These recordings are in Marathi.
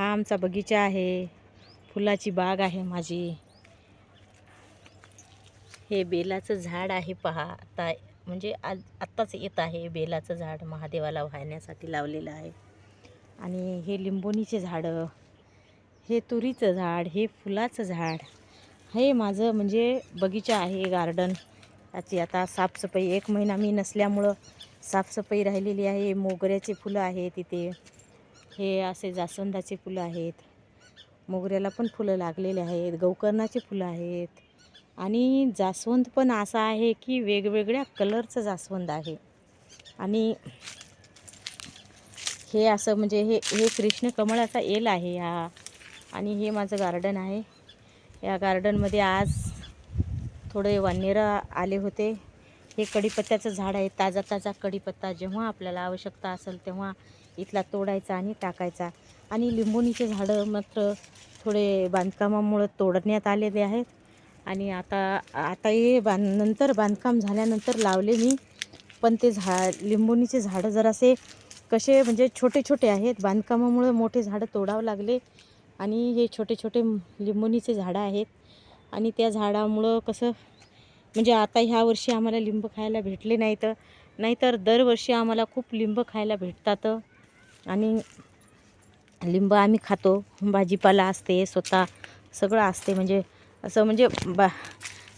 हा आमचा बगीचा आहे. फुलाची बाग आहे माझी. हे बेलाचं झाड आहे पहा. आता म्हणजे आज आत्ताच येत आहे बेलाचं झाड महादेवाला वाहण्यासाठी लावलेलं आहे. आणि हे लिंबोणीचे झाडं हे तुरीचं झाड हे फुलाचं झाड हे माझं म्हणजे बगीचा आहे गार्डन याची आता साफसफाई एक महिना मी नसल्यामुळं साफसफाई राहिलेली आहे. मोगऱ्याचे फुलं आहे तिथे हे असे जास्वंदाचे फुलं आहेत. मोगऱ्याला पण फुलं लागलेले आहेत. गौकर्णाचे फुलं आहेत. आणि जास्वंद पण असा आहे की वेगवेगळ्या कलरचं जास्वंद आहे. आणि हे असं म्हणजे हे हे कृष्ण कमळाचा एल आहे हा. आणि हे माझं गार्डन आहे. या गार्डनमध्ये आज थोडे वानेरं आले होते. हे कढीपत्त्याचं झाड आहे. ताजा ताजा कढीपत्ता जेव्हा आपल्याला आवश्यकता असेल तेव्हा इथला तोडायचा आणि टाकायचा. आणि लिंबोणीचे झाडं मात्र थोडे बांधकामामुळं तोडण्यात आलेले आहेत. आणि आता आता हे बांध नंतर बांधकाम झाल्यानंतर लावले मी. पण ते झा लिंबोणीचे झाडं जरासे कसे म्हणजे छोटे छोटे आहेत. बांधकामामुळं मोठे झाडं तोडावं लागले. आणि हे छोटे छोटे लिंबोणीचे झाडं आहेत. आणि त्या झाडामुळं कसं म्हणजे आता ह्या वर्षी आम्हाला लिंब खायला भेटले नाही तर नाहीतर दरवर्षी आम्हाला खूप लिंब खायला भेटतात. आणि लिंब आम्ही खातो. भाजीपाला असते स्वतः सगळं असते. म्हणजे असं म्हणजे बा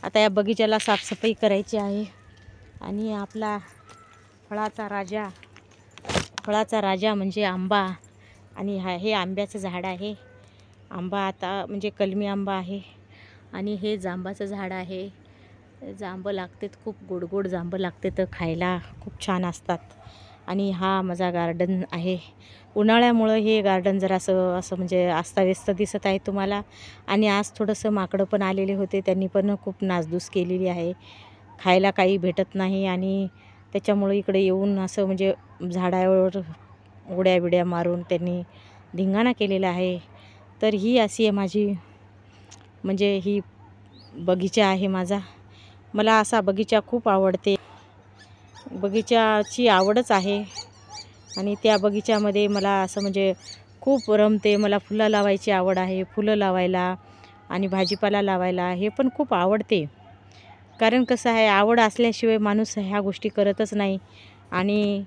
आता या बगीच्याला साफसफाई करायची आहे. आणि आपला फळाचा राजा फळाचा राजा म्हणजे आंबा. आणि हा हे आंब्याचं झाड आहे. आंबा आता म्हणजे कलमी आंबा आहे. आणि हे जांबाचं झाड आहे. जांबं लागतात खूप गोड गोड जांब लागते तर खायला. खूप छान असतात. आणि हा माझा गार्डन आहे. उन्हाळ्यामुळं हे गार्डन जरासं असं म्हणजे अस्ताव्यस्त दिसत आहे तुम्हाला. आणि आज थोडंसं माकडं पण आलेले होते त्यांनी पण खूप नासधूस केलेली आहे. खायला काही भेटत नाही आणि त्याच्यामुळं इकडे येऊन असं म्हणजे झाडावर उड्या बिड्या मारून त्यांनी धिंगाणा केलेला आहे. तर ही अशी आहे माझी म्हणजे ही बगीचा आहे माझा. मला असा बगीचा खूप आवडते. बगीचाची आवडच आहे. आणि त्या बगीच्यामध्ये मला असं म्हणजे खूप रमते. मला फुलं लावायची आवड आहे. फुलं लावायला आणि भाजीपाला लावायला हे पण खूप आवडते. कारण कसं आहे आवड असल्याशिवाय माणूस ह्या गोष्टी करतच नाही. आणि